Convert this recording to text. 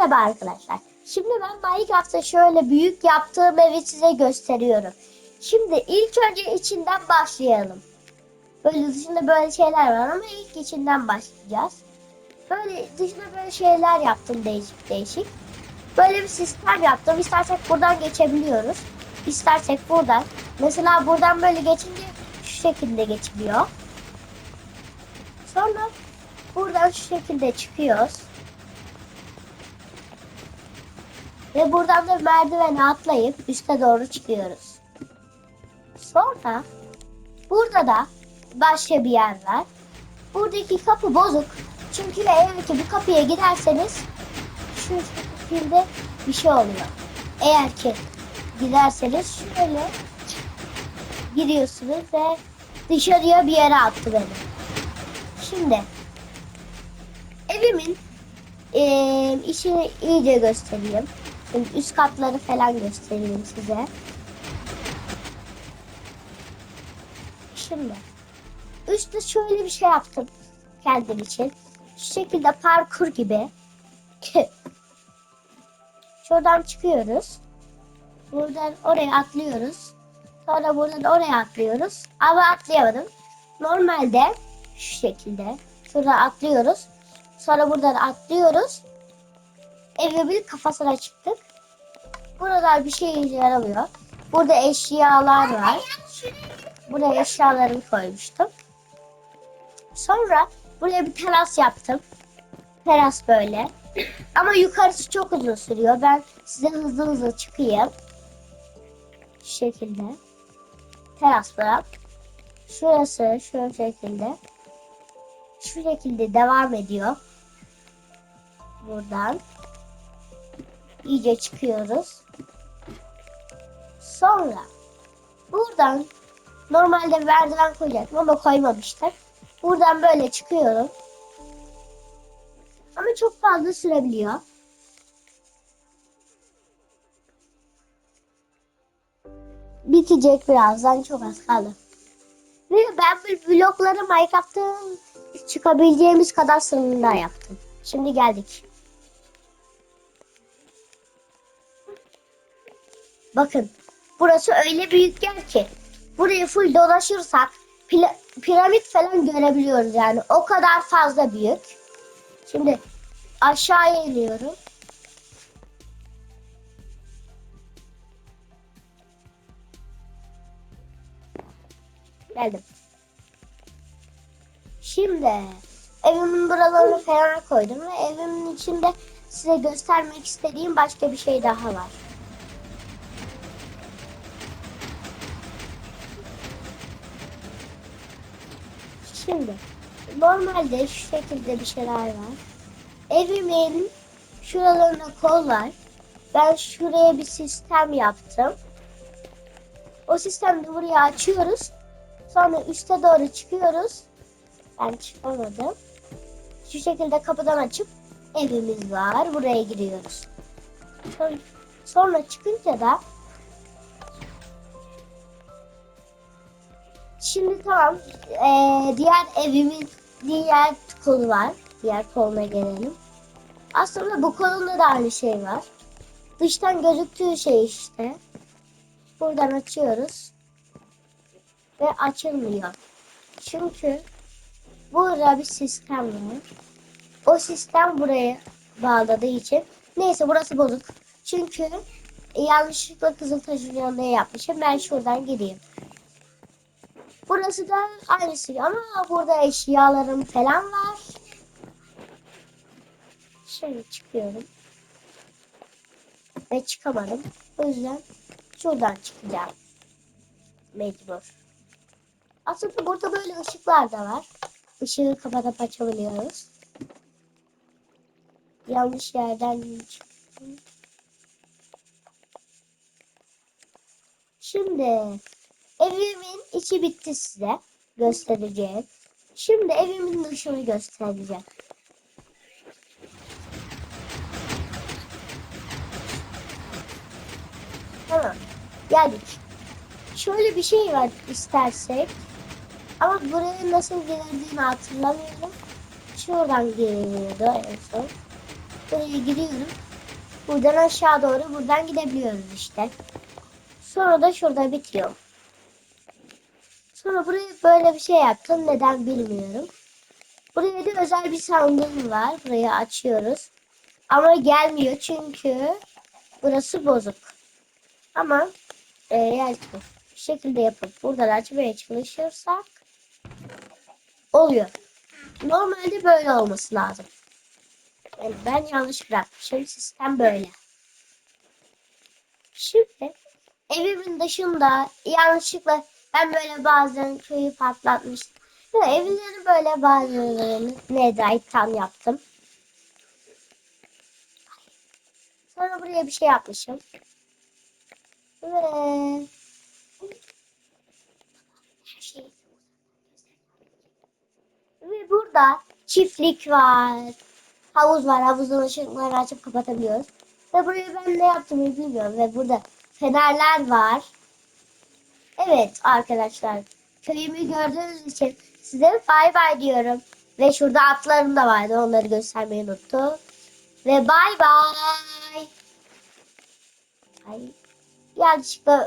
Merhaba arkadaşlar. Şimdi ben Minecraft'ta şöyle büyük yaptığım evi size gösteriyorum. Şimdi ilk önce içinden başlayalım. Böyle dışında böyle şeyler var ama ilk içinden başlayacağız. Böyle dışında böyle şeyler yaptım değişik değişik. Böyle bir sistem yaptım. İstersek buradan geçebiliyoruz. İstersek buradan. Mesela buradan böyle geçince şu şekilde geçiliyor. Sonra buradan şu şekilde çıkıyoruz. Ve buradan da merdiveni atlayıp üste doğru çıkıyoruz. Sonra burada da başka bir yer var. Buradaki kapı bozuk. Çünkü eğer ki bu kapıya giderseniz şu şekilde bir şey oluyor. Eğer ki giderseniz şöyle giriyorsunuz ve dışarıya bir yere attı beni. Şimdi evimin eee işini iyice göstereyim. Şimdi üst katları falan göstereyim size. Şimdi üstte şöyle bir şey yaptım kendim için. Şu şekilde parkur gibi. Şuradan çıkıyoruz. Buradan oraya atlıyoruz. Sonra buradan oraya atlıyoruz. Ama atlayamadım. Normalde şu şekilde. Şuradan atlıyoruz. Sonra buradan atlıyoruz. Evimin kafasına çıktık. Burada bir şey işe yaramıyor. Burada eşyalar var. Buraya eşyalarımı koymuştum. Sonra buraya bir teras yaptım. Teras böyle. Ama yukarısı çok uzun sürüyor. Ben size hızlı hızlı çıkayım. Şu şekilde. Teras bırak. Şurası şu şekilde. Şu şekilde devam ediyor. Buradan. İyice çıkıyoruz. Sonra buradan normalde merdiven koyacaktım ama koymamışlar. Buradan böyle çıkıyorum. Ama çok fazla sürebiliyor. Bitecek birazdan çok az kaldı. Ve ben bu blokları Minecraft'ta çıkabileceğimiz kadar sınırında yaptım. Şimdi geldik. Bakın burası öyle büyük yer ki burayı full dolaşırsak piramit falan görebiliyoruz yani o kadar fazla büyük. Şimdi aşağıya iniyorum. Geldim. Şimdi evimin buralarını falan koydum ve evimin içinde size göstermek istediğim başka bir şey daha var. Şimdi normalde şu şekilde bir şeyler var. Evimin şuralarına kol var. Ben şuraya bir sistem yaptım. O sistemde buraya açıyoruz. Sonra üste doğru çıkıyoruz. Ben çıkamadım. Şu şekilde kapıdan açıp evimiz var. Buraya giriyoruz. Sonra, sonra çıkınca da Şimdi tamam. Ee, diğer evimin diğer kolu var. Diğer koluna gelelim. Aslında bu kolunda da aynı şey var. Dıştan gözüktüğü şey işte. Buradan açıyoruz. Ve açılmıyor. Çünkü burada bir sistem var. O sistem buraya bağladığı için. Neyse burası bozuk. Çünkü yanlışlıkla Kızıltaş'ın yanına yapmışım. Ben şuradan gireyim. Burası da aynısı ama burada eşyalarım falan var. Şöyle çıkıyorum. Ve çıkamadım. O yüzden şuradan çıkacağım. Mecbur. Aslında burada böyle ışıklar da var. Işığı kapatıp açabiliyoruz. Yanlış yerden çıktım. Şimdi Evimin içi bitti size. Göstereceğim. Şimdi evimin dışını göstereceğim. Tamam. Geldik. Şöyle bir şey var istersek. Ama buraya nasıl geldiğini hatırlamıyorum. Şuradan geliyordu en son. Buraya giriyorum. Buradan aşağı doğru buradan gidebiliyoruz işte. Sonra da şurada bitiyor. Sonra buraya böyle bir şey yaptım. Neden bilmiyorum. Buraya da özel bir sandığım var. Burayı açıyoruz. Ama gelmiyor çünkü burası bozuk. Ama e, yani bir şekilde yapıp buradan açmaya çalışırsak oluyor. Normalde böyle olması lazım. Yani ben yanlış bırakmışım. Sistem böyle. Şimdi evimin dışında yanlışlıkla ben böyle bazen köyü patlatmıştım. Ve evleri böyle bazılarını nedaytan yaptım. Sonra buraya bir şey yapmışım. Ve şey ve burada çiftlik var. Havuz var. Havuzun ışıklarını açıp kapatabiliyoruz. Ve buraya ben ne yaptığımı bilmiyorum. Ve burada fenerler var. Evet arkadaşlar. Köyümü gördüğünüz için size bay bay diyorum. Ve şurada atlarım da vardı. Onları göstermeyi unuttum. Ve bay bay. Ay. Yanlışlıkla